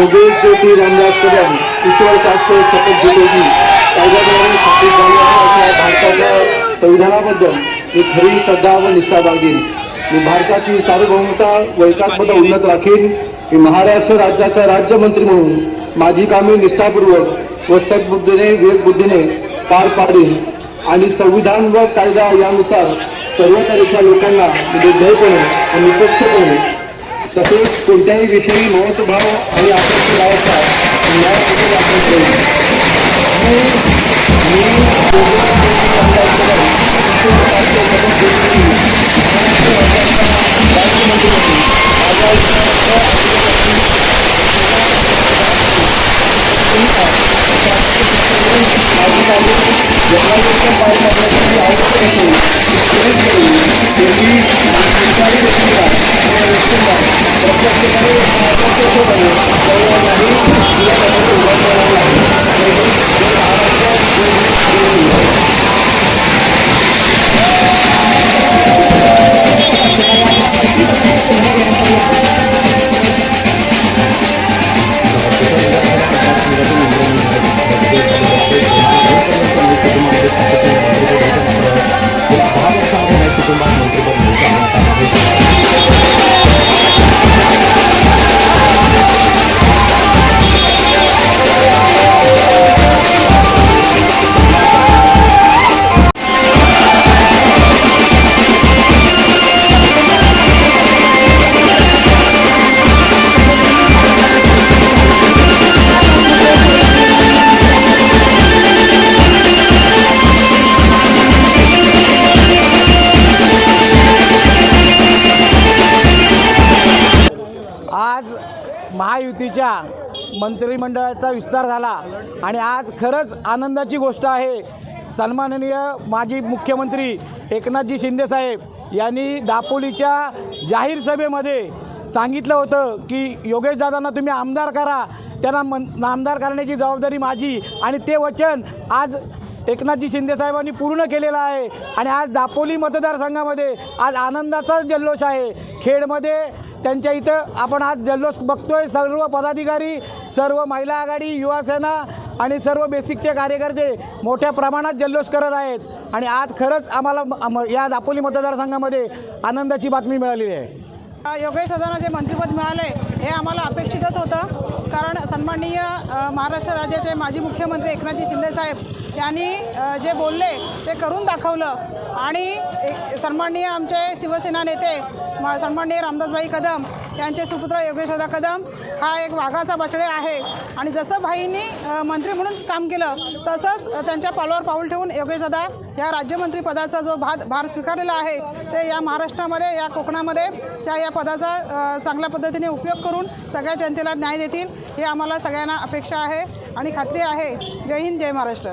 राष्ट्रपती रामदास कदम ईश्वर शास्त्र शपथ घेतली कायद्याद्वारे स्थापित झालेल्या अशा भारताच्या संविधानाबद्दल मी खरी श्रद्धा व निष्ठा बाळगीन. मी भारताची सार्वभौमता व एकात्मता उन्नत राखीन. मी महाराष्ट्र राज्याचा राज्यमंत्री म्हणून माझी कामे निष्ठापूर्वक व सद्बुद्धीने विवेकबुद्धीने पार पाडेन. आणि संविधान व कायदा यानुसार सर्व तऱ्हेच्या लोकांना निर्भयपणे व निपक्षपणे तसेच कोणत्याही विषयी महत्वभाव आणि आकर्षण लावायचा न्यायपूर्वक आपण करू आज महायुतीच्या मंत्रिमंडळाचा विस्तार झाला. आणि आज खरंच आनंदाची गोष्ट आहे. सन्माननीय माजी मुख्यमंत्री एकनाथजी शिंदेसाहेब यांनी दापोलीच्या जाहीर सभेमध्ये सांगितलं होतं की योगेश दादांना तुम्ही आमदार करा. त्यांना मन आमदार करण्याची जबाबदारी माझी आणि ते वचन आज एकनाथजी शिंदेसाहेबांनी पूर्ण केलेला आहे. आणि आज दापोली मतदारसंघामध्ये आज आनंदाचा जल्लोष आहे. खेडमध्ये त्यांच्या इथं आपण आज जल्लोष बघतोय. सर्व पदाधिकारी सर्व महिला आघाडी युवासेना आणि सर्व बेसिकचे कार्यकर्ते मोठ्या प्रमाणात जल्लोष करत आहेत. आणि आज खरंच आम्हाला या दापोली मतदारसंघामध्ये आनंदाची बातमी मिळालेली आहे. योगेश सदाना जे मंत्रिपद मिळाले हे आम्हाला अपेक्षितच होतं. कारण सन्माननीय महाराष्ट्र राज्याचे माजी मुख्यमंत्री एकनाथजी शिंदेसाहेब त्यांनी जे बोलले ते करून दाखवलं. आणि एक- सन्माननीय आमचे शिवसेना नेते सन्माननीय रामदासभाई कदम यांचे सुपुत्र योगेशदा कदम हा एक वाघाचा बछडे आहे. आणि जसं भाईंनी मंत्री म्हणून काम केलं तसंच त्यांच्या पावलावर पाऊल ठेवून योगेशदादा या राज्यमंत्री पदाचा जो भात भार स्वीकारलेला आहे ते या महाराष्ट्रामध्ये या कोकणामध्ये त्या या पदाचा चांगल्या पद्धतीने उपयोग करून सगळ्या जनतेला न्याय देतील हे आम्हाला सगळ्यांना अपेक्षा आहे आणि खात्री आहे. जय हिंद जय महाराष्ट्र.